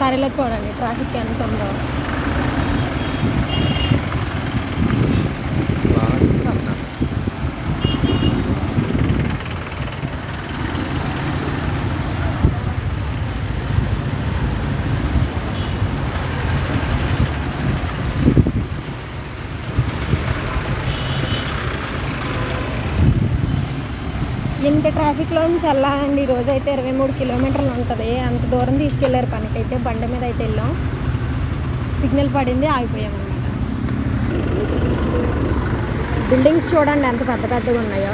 సరేలే చూడండి ట్రాఫిక్ ఎంత ఉందో ఇంత ట్రాఫిక్లో నుంచి వెళ్ళాలండి. ఈరోజు అయితే ఇరవై మూడు కిలోమీటర్లు ఉంటుంది. అంత దూరం తీసుకెళ్ళారు పనికైతే బండి మీద అయితే వెళ్ళాం. సిగ్నల్ పడింది ఆగిపోయాం అనమాట బిల్డింగ్స్ చూడండి ఎంత పెద్ద పెద్దగా ఉన్నాయో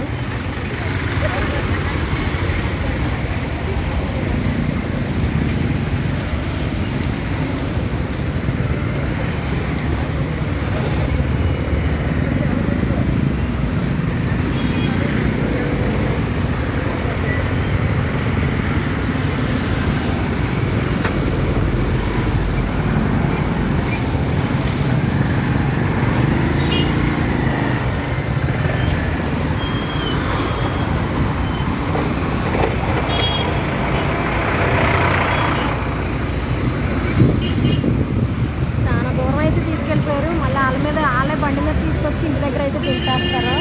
ఇంటి దగ్గర అయితే దింపేస్తారు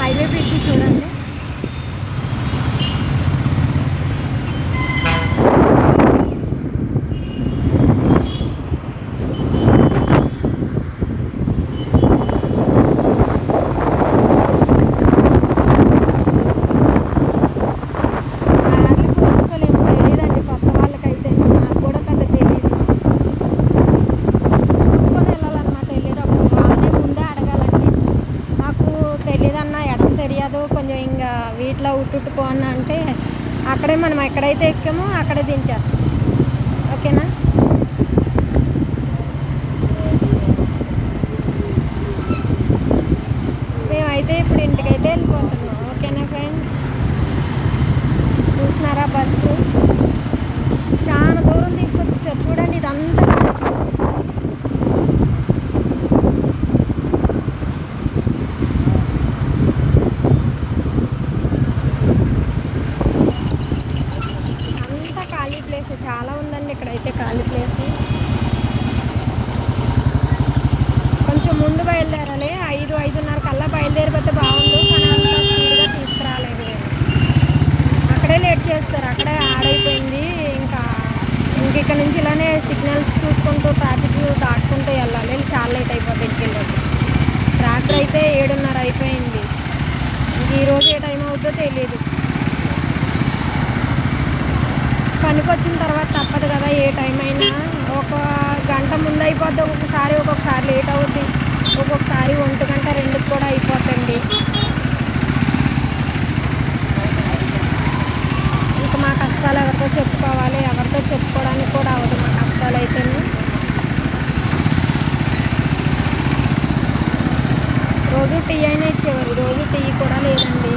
హైవే బ్రిడ్జ్ చూడండి వీటిలో అన్న అంటే అక్కడే మనం ఎక్కడైతే ఎక్కామో అక్కడే దించేస్తాం. ఇక్కడైతే ఖాళీ ప్లేస్ కొంచెం ముందు బయలుదేరాలి. ఐదు ఐదున్నర కల్లా బయలుదేరిపోతే బాగుండు. కానీ అంత స్పీడ్గా తీసుకురాలేదు. అక్కడే లేట్ చేస్తారు. అక్కడే ఆడైపోయింది. ఇంకా ఇంక ఇక్కడ నుంచి ఇలానే సిగ్నల్స్ చూసుకుంటూ ట్రాఫిక్ దాటుకుంటూ వెళ్ళాలి. చాలా లేట్ అయిపోతుంది ఇంటికి ట్రాక్టర్ అయితే ఏడున్నర అయిపోయింది. ఇంక ఈరోజు ఏ టైం అవుతుందో తెలియదు. పనికి వచ్చిన తర్వాత తప్పదు కదా ఏ టైం అయినా. ఒక గంట ముందు అయిపోద్ది ఒక్కొక్కసారి ఒక్కొక్కసారి లేట్ అవుద్ది. ఒక్కొక్కసారి ఒంటి గంట రెండుకి కూడా అయిపోతుంది ఇంకా మా కష్టాలు ఎవరితో చెప్పుకోవాలి ఎవరితో చెప్పుకోవడానికి కూడా అవ్వదు మా కష్టాలు అయితేనే. రోజు టీ అయినా ఇచ్చేవారు రోజు టీ కూడా లేదండి.